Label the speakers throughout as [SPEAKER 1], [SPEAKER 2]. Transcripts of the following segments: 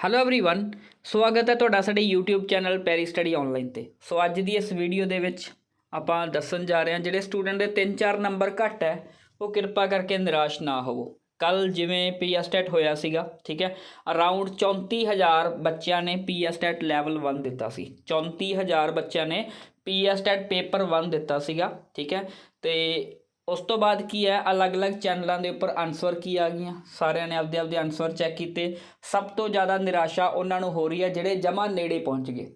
[SPEAKER 1] Hello everyone ਸਵਾਗਤ ਹੈ ਤੁਹਾਡਾ ਸਾਡੇ YouTube channel Perry study online ਤੇ ਸੋ ਅੱਜ ਦੀ ਇਸ ਵੀਡੀਓ ਦੇ ਵਿੱਚ ਆਪਾਂ ਦੱਸਣ ਜਾ ਰਹੇ ਹਾਂ ਜਿਹੜੇ ਸਟੂਡੈਂਟ ਦੇ 3-4 ਨੰਬਰ ਘੱਟ ਹੈ ਉਹ ਕਿਰਪਾ ਕਰਕੇ ਨਿਰਾਸ਼ ਨਾ ਹੋਵੋ ਕੱਲ ਜਿਵੇਂ ਪੀਐਸਟੈਟ ਹੋਇਆ ਸੀਗਾ ਠੀਕ ਹੈ ਅਰਾਊਂਡ 34000 ਬੱਚਿਆਂ ਨੇ ਪੀਐਸਟੈਟ ਲੈਵਲ 1 ਦਿੱਤਾ ਸੀ 34000 ਬੱਚਿਆਂ ਨੇ ਪੀਐਸਟੈਟ ਪੇਪਰ 1 ਦਿੱਤਾ ਸੀਗਾ ਠੀਕ ਹੈ ਤੇ ਉਸ ਤੋਂ ਬਾਅਦ ਕੀ ਹੈ? ਅਲੱਗ-ਅਲੱਗ ਚੈਨਲਾਂ ਦੇ ਉੱਪਰ ਆਨਸਰ ਕੀ ਆ ਗਈਆਂ? ਸਾਰਿਆਂ ਨੇ ਆਪਦੇ ਆਪਦੇ ਆਨਸਰ ਚੈੱਕ ਕੀਤੇ। ਸਭ ਤੋਂ ਜ਼ਿਆਦਾ ਨਿਰਾਸ਼ਾ ਉਹਨਾਂ ਨੂੰ ਹੋ ਰਹੀ ਹੈ ਜਿਹੜੇ ਜਮਾ ਨੇੜੇ ਪਹੁੰਚ ਗਏ।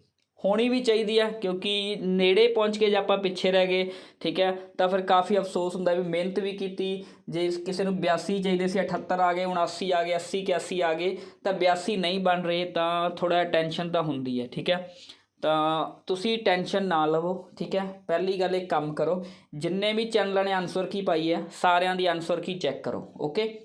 [SPEAKER 1] ਹੋਣੀ ਵੀ ਚਾਹੀਦੀ ਹੈ ਕਿਉਂਕਿ ਨੇੜੇ ਪਹੁੰਚ ਕੇ ਜੇ ਆਪਾਂ ਪਿੱਛੇ ਰਹਿ ਗਏ, ਠੀਕ ਹੈ, ਤਾਂ ਫਿਰ ਕਾਫੀ ਅਫਸੋਸ ਹੁੰਦਾ ਵੀ ਮਿਹਨਤ ਵੀ ਕੀਤੀ। ਜੇ ਕਿਸੇ ਨੂੰ 82 ਚਾਹੀਦੇ ਸੀ 78 ਆ ਗਏ 79 ਆ ਗਏ 80 81 ਆ ਗਏ, ਤਾਂ 82 ਨਹੀਂ ਬਣ ਰਹੇ ਤਾਂ ਥੋੜਾ ਟੈਨਸ਼ਨ ਤਾਂ ਹੁੰਦੀ ਹੈ, ਠੀਕ ਹੈ। ਤਾਂ ਤੁਸੀਂ ਟੈਨਸ਼ਨ ਨਾ ਲਵੋ, ਠੀਕ ਹੈ? ਪਹਿਲੀ ਗੱਲ ਇੱਕ ਕੰਮ ਕਰੋ, ਜਿੰਨੇ ਵੀ ਚੈਨਲਾਂ ਨੇ ਆਨਸਰ ਕੀ ਪਾਈ ਹੈ, ਸਾਰਿਆਂ ਦੀ ਆਨਸਰ ਕੀ ਚੈੱਕ ਕਰੋ ਓਕੇ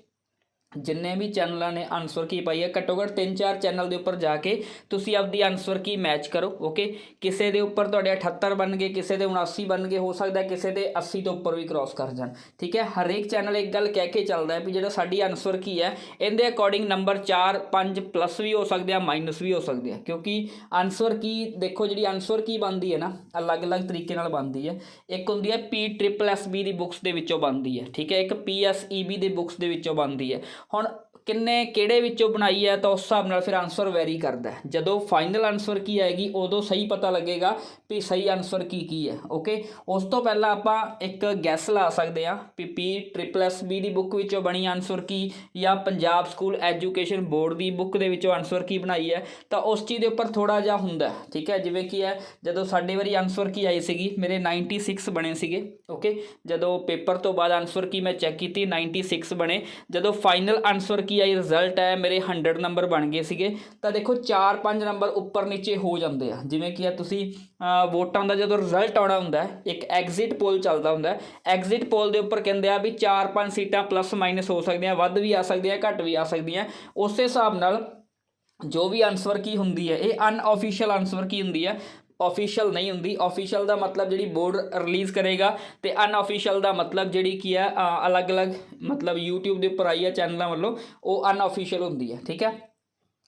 [SPEAKER 1] ਜਿੰਨੇ ਵੀ ਚੈਨਲਾਂ ਨੇ ਆਨਸਰ ਕੀ ਪਾਈ ਹੈ, ਘੱਟੋ ਘੱਟ 3-4 ਚੈਨਲ ਦੇ ਉੱਪਰ ਜਾ ਕੇ ਤੁਸੀਂ ਆਪਦੀ ਆਨਸਰ ਕੀ ਮੈਚ ਕਰੋ ਓਕੇ ਕਿਸੇ ਦੇ ਉੱਪਰ ਤੁਹਾਡੇ 78 ਬਣ ਗਏ, ਕਿਸੇ ਦੇ 79 ਬਣ ਗਏ, ਹੋ ਸਕਦਾ ਕਿਸੇ ਦੇ 80 ਤੋਂ ਉੱਪਰ ਵੀ ਕ੍ਰਾਸ ਕਰ ਜਾਣ, ਠੀਕ ਹੈ? ਹਰੇਕ ਚੈਨਲ ਇੱਕ ਗੱਲ ਕਹਿ ਕੇ ਚੱਲਦਾ ਹੈ ਵੀ ਜਿਹੜਾ ਸਾਡੀ ਆਨਸਰ ਕੀ ਹੈ, ਇਹਦੇ ਅਕੋਰਡਿੰਗ ਨੰਬਰ 4 5 ਪਲੱਸ ਵੀ ਹੋ ਸਕਦੇ ਆ ਮਾਈਨਸ ਵੀ ਹੋ ਸਕਦੇ ਆ, ਕਿਉਂਕਿ ਆਨਸਰ ਕੀ, ਦੇਖੋ ਜਿਹੜੀ ਆਨਸਰ ਕੀ ਬਣਦੀ ਹੈ ਨਾ, ਅਲੱਗ-ਅਲੱਗ ਤਰੀਕੇ ਨਾਲ ਬਣਦੀ ਹੈ। ਇੱਕ ਹੁੰਦੀ ਹੈ ਪੀ ਟ੍ਰਿਪਲ ਐਸ ਬੀ ਦੀ ਬੁੱਕਸ ਦੇ ਵਿੱਚੋਂ ਬਣਦੀ ਹੈ, ਠੀਕ ਹੈ? ਇੱਕ ਪੀ ਐਸ ਈ ਬੀ ਦੇ ਬੁੱਕਸ ਦੇ ਵਿੱਚੋਂ ਬਣਦੀ ਹੈ। ਹੁਣ ਕਿੰਨੇ, ਕਿਹੜੇ ਵਿੱਚੋਂ ਬਣਾਈ ਹੈ, ਤਾਂ ਉਸ ਹਿਸਾਬ ਨਾਲ ਫਿਰ ਆਨਸਰ ਵੈਰੀ ਕਰਦਾ ਜਦੋਂ ਫਾਈਨਲ ਆਨਸਰ ਕੀ ਆਏਗੀ, ਉਦੋਂ ਸਹੀ ਪਤਾ ਲੱਗੇਗਾ ਵੀ ਸਹੀ ਆਨਸਰ ਕੀ ਕੀ ਹੈ ਓਕੇ ਉਸ ਤੋਂ ਪਹਿਲਾਂ ਆਪਾਂ ਇੱਕ ਗੈਸ ਲਾ ਸਕਦੇ ਹਾਂ ਵੀ ਪੀ ਟ੍ਰਿਪਲ ਐਸ ਬੀ ਦੀ ਬੁੱਕ ਵਿੱਚੋਂ ਬਣੀ ਆਨਸਰ ਕੀ, ਜਾਂ ਪੰਜਾਬ ਸਕੂਲ ਐਜੂਕੇਸ਼ਨ ਬੋਰਡ ਦੀ ਬੁੱਕ ਦੇ ਵਿੱਚੋਂ ਆਨਸਰ ਕੀ ਬਣਾਈ ਹੈ। ਤਾਂ ਉਸ ਚੀਜ਼ ਦੇ ਉੱਪਰ ਥੋੜਾ ਜਿਹਾ ਹੁੰਦਾ ਠੀਕ ਹੈ? ਜਿਵੇਂ ਕੀ ਹੈ, ਜਦੋਂ ਸਾਡੇ ਵਾਰੀ ਆਨਸਰ ਕੀ ਆਈ ਸੀਗੀ, ਮੇਰੇ 96 ਬਣੇ ਸੀਗੇ ਓਕੇ ਜਦੋਂ ਪੇਪਰ ਤੋਂ ਬਾਅਦ ਆਨਸਰ ਕੀ ਮੈਂ ਚੈੱਕ ਕੀਤੀ 96 ਬਣੇ। ਜਦੋਂ ਫਾਈਨਲ ਆਨਸਰ ਕੀ ਆਈ ਰਿਜ਼ਲਟ ਹੈ, ਮੇਰੇ 100 ਨੰਬਰ ਬਣ ਗਏ ਸੀਗੇ। ਤਾਂ ਦੇਖੋ 4-5 ਨੰਬਰ ਉੱਪਰ ਨੀਚੇ ਹੋ ਜਾਂਦੇ ਆ। ਜਿਵੇਂ ਕਿ ਆ, ਤੁਸੀਂ ਵੋਟਾਂ ਦਾ ਜਦੋਂ ਰਿਜ਼ਲਟ ਆਉਣਾ ਹੁੰਦਾ ਇੱਕ ਐਗਜ਼ਿਟ ਪੋਲ ਚੱਲਦਾ ਹੁੰਦਾ ਐਗਜ਼ਿਟ ਪੋਲ ਦੇ ਉੱਪਰ ਕਹਿੰਦੇ ਆ ਵੀ 4-5 ਸੀਟਾਂ ਪਲੱਸ ਮਾਈਨਸ ਹੋ ਸਕਦੀਆਂ, ਵੱਧ ਵੀ ਆ ਸਕਦੀਆਂ, ਘੱਟ ਵੀ ਆ ਸਕਦੀਆਂ। ਉਸੇ ਹਿਸਾਬ ਨਾਲ ਜੋ ਵੀ ਆਨਸਰ ਕੀ ਹੁੰਦੀ ਹੈ, ਇਹ ਅਨਆਫੀਸ਼ੀਅਲ ਆਨਸਰ ਕੀ ਹੁੰਦੀ ਹੈ ਆਫੀਸ਼ੀਅਲ ਨਹੀਂ ਹੁੰਦੀ। ਆਫੀਸ਼ੀਅਲ ਦਾ ਮਤਲਬ ਜਿਹੜੀ ਬੋਰਡ ਰਿਲੀਜ਼ ਕਰੇਗਾ ਤੇ ਅਨਆਫੀਸ਼ੀਅਲ ਦਾ ਮਤਲਬ ਜਿਹੜੀ ਕੀ ਹੈ ਅਲੱਗ-ਅਲੱਗ ਮਤਲਬ YouTube ਦੇ ਉੱਪਰ ਆਈ ਹੈ ਚੈਨਲਾਂ ਵੱਲੋਂ, ਉਹ ਅਨਆਫੀਸ਼ੀਅਲ ਹੁੰਦੀ ਹੈ, ਠੀਕ ਹੈ?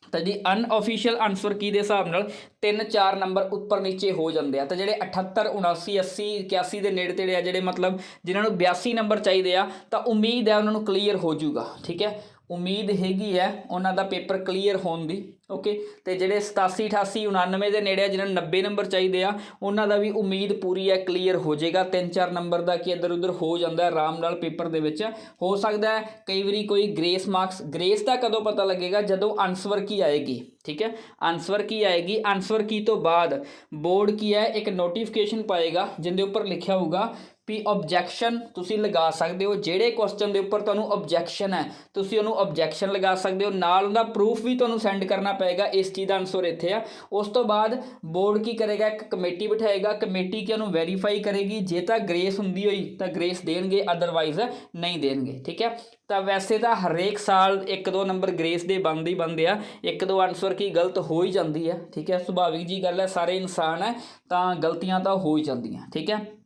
[SPEAKER 1] ਤਾਂ ਜੀ ਅਨਆਫੀਸ਼ੀਅਲ ਆਨਸਰ ਕੀ ਦੇ ਹਿਸਾਬ ਨਾਲ 3-4 ਨੰਬਰ ਉੱਪਰ ਨੀਚੇ ਹੋ ਜਾਂਦੇ ਆ। ਤਾਂ ਜਿਹੜੇ 78 79 80 81 ਦੇ ਨੇੜੇ ਤੇੜੇ ਆ ਜਿਹੜੇ ਮਤਲਬ ਜਿਨ੍ਹਾਂ ਨੂੰ 82 ਨੰਬਰ ਚਾਹੀਦੇ ਆ, ਤਾਂ ਉਮੀਦ ਹੈ ਉਹਨਾਂ ਨੂੰ ਕਲੀਅਰ ਹੋ ਜਾਊਗਾ, ਠੀਕ ਹੈ? ਉਮੀਦ ਹੈਗੀ ਹੈ ਉਹਨਾਂ ਦਾ ਪੇਪਰ ਕਲੀਅਰ ਹੋਣ ਦੀ, ਓਕੇ? ਤੇ ਜਿਹੜੇ 87 88 99 ਦੇ ਨੇੜੇ ਆ ਜਿਨ੍ਹਾਂ ਨੂੰ 90 ਨੰਬਰ ਚਾਹੀਦੇ ਆ, ਉਹਨਾਂ ਦਾ ਵੀ ਉਮੀਦ ਪੂਰੀ ਹੈ ਕਲੀਅਰ ਹੋ ਜਾਏਗਾ। 3-4 ਨੰਬਰ ਦਾ ਕੀ ਇੱਧਰ ਉੱਧਰ ਹੋ ਜਾਂਦਾ ਹੈ, ਆਰਾਮ ਨਾਲ ਪੇਪਰ ਦੇ ਵਿੱਚ। ਹੋ ਸਕਦਾ ਹੈ ਕਈ ਵਾਰੀ ਕੋਈ ਗ੍ਰੇਸ ਮਾਰਕਸ, ਗ੍ਰੇਸ ਦਾ ਕਦੋਂ ਪਤਾ ਲੱਗੇਗਾ? ਜਦੋਂ ਆਨਸਰ ਕੀ ਆਏਗੀ? ਠੀਕ ਹੈ? ਆਨਸਰ ਕੀ ਆਏਗੀ? ਆਨਸਰ ਕੀ ਤੋਂ ਬਾਅਦ ਬੋਰਡ ਕੀ ਹੈ? ਇੱਕ ਨੋਟੀਫਿਕੇਸ਼ਨ ਪਾਏਗਾ ਜਿੰਦੇ ਉੱਪਰ ਲਿਖਿਆ ਹੋਊਗਾ ਵੀ ਆਬਜੈਕਸ਼ਨ ਤੁਸੀਂ ਲਗਾ ਸਕਦੇ ਹੋ। ਜਿਹੜੇ ਕੁਐਸਚਨ ਦੇ ਉੱਪਰ ਤੁਹਾਨੂੰ ਆਬਜੈਕਸ਼ਨ ਹੈ, ਤੁਸੀਂ ਉਹਨੂੰ ਆਬਜੈਕਸ਼ਨ ਲਗਾ ਸਕਦੇ ਹੋ। ਨਾਲ ਉਹਦਾ ਪ੍ਰੂਫ ਵੀ ਤੁਹਾਨੂੰ ਸੈਂਡ ਕਰਨਾ ਪਏਗਾ, ਇਸ ਚੀਜ਼ ਦਾ ਆਨਸਰ ਇੱਥੇ ਆ। ਉਸ ਤੋਂ ਬਾਅਦ ਬੋਰਡ ਕੀ ਕਰੇਗਾ? ਇੱਕ ਕਮੇਟੀ ਬਿਠਾਏਗਾ। ਕਮੇਟੀ ਕਿ ਉਹਨੂੰ ਵੈਰੀਫਾਈ ਕਰੇਗੀ? ਜੇ ਤਾਂ ਗ੍ਰੇਸ ਹੁੰਦੀ ਹੋਈ, ਤਾਂ ਗ੍ਰੇਸ ਦੇਣਗੇ ਅਦਰਵਾਈਜ਼ ਨਹੀਂ ਦੇਣਗੇ। ਠੀਕ ਹੈ? ਤਾਂ ਵੈਸੇ ਤਾਂ ਹਰੇਕ ਸਾਲ ਇੱਕ ਦੋ ਨੰਬਰ ਗ੍ਰੇਸ ਦੇ ਬਣਦੇ ਹੀ ਬਣਦੇ ਆ। ਇੱਕ ਦੋ ਆਨਸਰ ਕੀ ਗਲਤ ਹੋ ਹੀ ਜਾਂਦੀ ਹੈ। ਠੀਕ ਹੈ? ਸੁਭਾਵਿਕ ਜੀ ਗੱਲ ਹੈ, ਸਾਰੇ ਇਨਸਾਨ ਹੈ, ਤਾਂ ਗਲਤੀਆਂ ਤਾਂ ਹੋ ਹੀ ਜਾਂਦੀਆਂ। ਠੀਕ ਹੈ?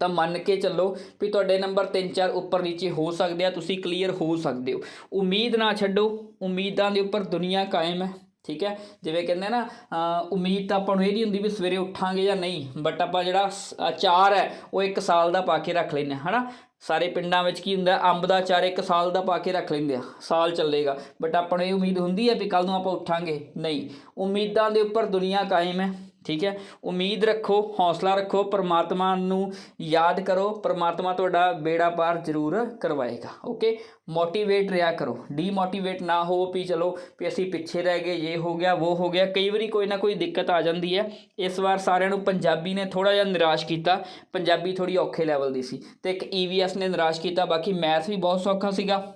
[SPEAKER 1] ਤਾਂ ਮੰਨ ਕੇ ਚੱਲੋ ਵੀ ਤੁਹਾਡੇ ਨੰਬਰ 3-4 ਉੱਪਰ ਨੀਚੇ ਹੋ ਸਕਦੇ ਆ, ਤੁਸੀਂ ਕਲੀਅਰ ਹੋ ਸਕਦੇ ਹੋ। ਉਮੀਦ ਨਾ ਛੱਡੋ, ਉਮੀਦਾਂ ਦੇ ਉੱਪਰ ਦੁਨੀਆ ਕਾਇਮ ਹੈ, ਠੀਕ ਹੈ? ਜਿਵੇਂ ਕਹਿੰਦੇ ਨਾ ਉਮੀਦ ਤਾਂ ਆਪਾਂ ਨੂੰ ਇਹ ਨਹੀਂ ਹੁੰਦੀ ਵੀ ਸਵੇਰੇ ਉੱਠਾਂਗੇ ਜਾਂ ਨਹੀਂ ਬਟ ਆਪਾਂ ਜਿਹੜਾ ਸ- ਅਚਾਰ ਹੈ, ਉਹ ਇੱਕ ਸਾਲ ਦਾ ਪਾ ਕੇ ਰੱਖ ਲੈਂਦੇ ਹਾਂ, ਹਨਾ? ਸਾਰੇ ਪਿੰਡਾਂ ਵਿੱਚ ਕੀ ਹੁੰਦਾ, ਅੰਬ ਦਾ ਅਚਾਰ ਇੱਕ ਸਾਲ ਦਾ ਪਾ ਕੇ ਰੱਖ ਲੈਂਦੇ ਆ ਸਾਲ ਚੱਲੇਗਾ। ਬਟ ਆਪਾਂ ਨੂੰ ਇਹ ਉਮੀਦ ਹੁੰਦੀ ਹੈ ਵੀ ਕੱਲ ਨੂੰ ਆਪਾਂ ਉੱਠਾਂਗੇ, ਨਹੀਂ। ਉਮੀਦਾਂ ਦੇ ਉੱਪਰ ਦੁਨੀਆ ਕਾਇਮ ਹੈ ਠੀਕ ਹੈ? ਉਮੀਦ ਰੱਖੋ, ਹੌਸਲਾ ਰੱਖੋ, ਪਰਮਾਤਮਾ ਨੂੰ ਯਾਦ ਕਰੋ, ਪਰਮਾਤਮਾ ਤੁਹਾਡਾ ਬੇੜਾ ਪਾਰ ਜ਼ਰੂਰ ਕਰਵਾਏਗਾ ਓਕੇ ਮੋਟੀਵੇਟ ਰਿਹਾ ਕਰੋ ਡੀਮੋਟੀਵੇਟ ਨਾ ਹੋ ਵੀ ਚਲੋ ਵੀ ਅਸੀਂ ਪਿੱਛੇ ਰਹਿ ਗਏ, ਇਹ ਹੋ ਗਿਆ, ਉਹ ਹੋ ਗਿਆ, ਕਈ ਵਾਰੀ ਕੋਈ ਨਾ ਕੋਈ ਦਿੱਕਤ ਆ ਜਾਂਦੀ ਹੈ। ਇਸ ਵਾਰ ਸਾਰਿਆਂ ਨੂੰ ਪੰਜਾਬੀ ਨੇ ਥੋੜਾ ਜਿਹਾ ਨਿਰਾਸ਼ ਕੀਤਾ, ਪੰਜਾਬੀ ਥੋੜੀ ਔਖੇ ਲੈਵਲ ਦੀ ਸੀ, ਤੇ ਇੱਕ ਈਵੀਐਸ ਨੇ ਨਿਰਾਸ਼ ਕੀਤਾ, ਬਾਕੀ ਮੈਥ ਵੀ ਬਹੁਤ ਸੌਖਾ ਸੀਗਾ।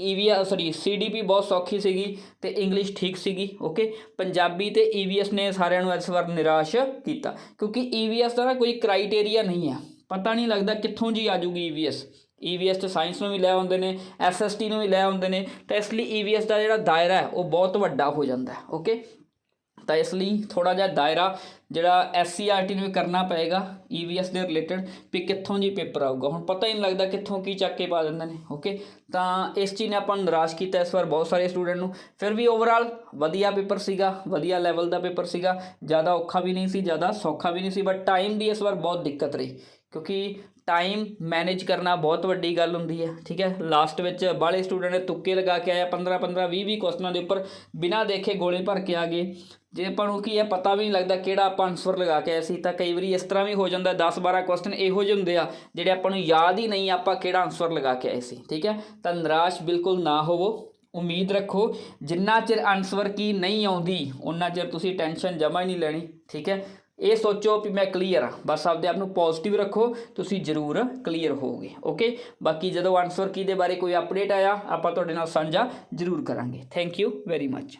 [SPEAKER 1] ਈਵੀਐਸ ਸੌਰੀ ਸੀਡੀਪੀ ਬਹੁਤ ਸੌਖੀ ਸੀਗੀ ਤੇ ਇੰਗਲਿਸ਼ ਠੀਕ ਸੀਗੀ ਓਕੇ ਪੰਜਾਬੀ ਤੇ ਈਵੀਐਸ ਨੇ ਸਾਰਿਆਂ ਨੂੰ ਇਸ ਵਾਰ ਨਿਰਾਸ਼ ਕੀਤਾ, ਕਿਉਂਕਿ ਈਵੀਐਸ ਦਾ ਨਾ ਕੋਈ ਕ੍ਰਾਈਟੇਰੀਆ ਨਹੀਂ ਹੈ ਪਤਾ ਨਹੀਂ ਲੱਗਦਾ ਕਿੱਥੋਂ ਜੀ ਆ ਜੂਗੀ ਈਵੀਐਸ ਈਵੀਐਸ ਤੇ ਸਾਇੰਸ ਨੂੰ ਵੀ ਲੈ ਆਉਂਦੇ ਨੇ ਐਸਐਸਟੀ ਨੂੰ ਵੀ ਲੈ ਆਉਂਦੇ ਨੇ, ਤਾਂ ਇਸ ਲਈ ਈਵੀਐਸ ਦਾ ਜਿਹੜਾ ਦਾਇਰਾ ਹੈ, ਉਹ ਬਹੁਤ ਵੱਡਾ ਹੋ ਜਾਂਦਾ ਹੈ ਓਕੇ ਤਾਂ ਇਸ ਲਈ ਥੋੜਾ ਜਿਹਾ ਦਾਇਰਾ ਜਿਹੜਾ ਐਸਸੀਆਰਟੀ ਨੂੰ ਵੀ ਕਰਨਾ ਪਏਗਾ ਈਵੀਐਸ ਦੇ ਰਿਲੇਟਡ ਵੀ ਕਿੱਥੋਂ ਜੀ ਪੇਪਰ ਆਊਗਾ। ਹੁਣ ਪਤਾ ਹੀ ਨਹੀਂ ਲੱਗਦਾ ਕਿੱਥੋਂ ਕੀ ਚੱਕ ਕੇ ਪਾ ਦਿੰਦੇ ਨੇ ਓਕੇ ਤਾਂ ਇਸ ਚੀਜ਼ ਨੇ ਆਪਾਂ ਨੂੰ ਨਿਰਾਸ਼ ਕੀਤਾ ਇਸ ਵਾਰ ਬਹੁਤ ਸਾਰੇ ਸਟੂਡੈਂਟ ਨੂੰ। ਫਿਰ ਵੀ ਓਵਰਆਲ ਵਧੀਆ ਪੇਪਰ ਸੀਗਾ, ਵਧੀਆ ਲੈਵਲ ਦਾ ਪੇਪਰ ਸੀਗਾ। ਜ਼ਿਆਦਾ ਔਖਾ ਵੀ ਨਹੀਂ ਸੀ, ਜ਼ਿਆਦਾ ਸੌਖਾ ਵੀ ਨਹੀਂ ਸੀ ਬਟ ਟਾਈਮ ਦੀ ਇਸ ਵਾਰ ਬਹੁਤ ਦਿੱਕਤ ਰਹੀ। ਕਿਉਂਕਿ ਟਾਈਮ ਮੈਨੇਜ ਕਰਨਾ ਬਹੁਤ ਵੱਡੀ ਗੱਲ ਹੁੰਦੀ ਹੈ, ਠੀਕ ਹੈ? ਲਾਸਟ ਵਿੱਚ ਬਾਹਲੇ ਸਟੂਡੈਂਟ ਨੇ ਤੁੱਕੇ ਲਗਾ ਕੇ ਆਇਆ 15 15 20 20 ਕੁਐਸਚਨਾਂ ਦੇ ਉੱਪਰ, ਬਿਨਾਂ ਦੇਖੇ ਗੋਲੇ ਭਰ ਕੇ ਆ ਗਏ। ਜੇ ਆਪਾਂ ਨੂੰ ਕੀ ਹੈ, ਪਤਾ ਵੀ ਨਹੀਂ ਲੱਗਦਾ ਕਿਹੜਾ ਆਪਾਂ ਆਨਸਰ ਲਗਾ ਕੇ ਆਏ ਸੀ, ਤਾਂ ਕਈ ਵਾਰੀ ਇਸ ਤਰ੍ਹਾਂ ਵੀ ਹੋ ਜਾਂਦਾ 10 12 ਕੁਐਸਚਨ ਇਹੋ ਜਿਹੇ ਹੁੰਦੇ ਆ, ਜਿਹੜੇ ਆਪਾਂ ਨੂੰ ਯਾਦ ਹੀ ਨਹੀਂ ਆਪਾਂ ਕਿਹੜਾ ਆਨਸਰ ਲਗਾ ਕੇ ਆਏ ਸੀ, ਠੀਕ ਹੈ? ਤਾਂ ਨਿਰਾਸ਼ ਬਿਲਕੁਲ ਨਾ ਹੋਵੋ, ਉਮੀਦ ਰੱਖੋ, ਜਿੰਨਾ ਚਿਰ ਆਨਸਰ ਕੀ ਨਹੀਂ ਆਉਂਦੀ ਉਨਾ ਚਿਰ ਤੁਸੀਂ ਟੈਨਸ਼ਨ ਜਮਾ ਹੀ ਨਹੀਂ ਲੈਣੀ, ਠੀਕ ਹੈ? ਇਹ ਸੋਚੋ ਵੀ ਮੈਂ ਕਲੀਅਰ ਆ ਬਸ ਆਪਦੇ ਆਪ ਨੂੰ ਪੋਜ਼ਿਟਿਵ ਰੱਖੋ, ਤੁਸੀਂ ਜ਼ਰੂਰ ਕਲੀਅਰ ਹੋਵੋਗੇ ਓਕੇ ਬਾਕੀ ਜਦੋਂ ਆਨਸਰ ਕੀ ਦੇ ਬਾਰੇ ਕੋਈ ਅਪਡੇਟ ਆਇਆ, ਆਪਾਂ ਤੁਹਾਡੇ ਨਾਲ ਸਾਂਝਾ ਜ਼ਰੂਰ ਕਰਾਂਗੇ ਥੈਂਕ ਯੂ ਵੈਰੀ ਮੱਚ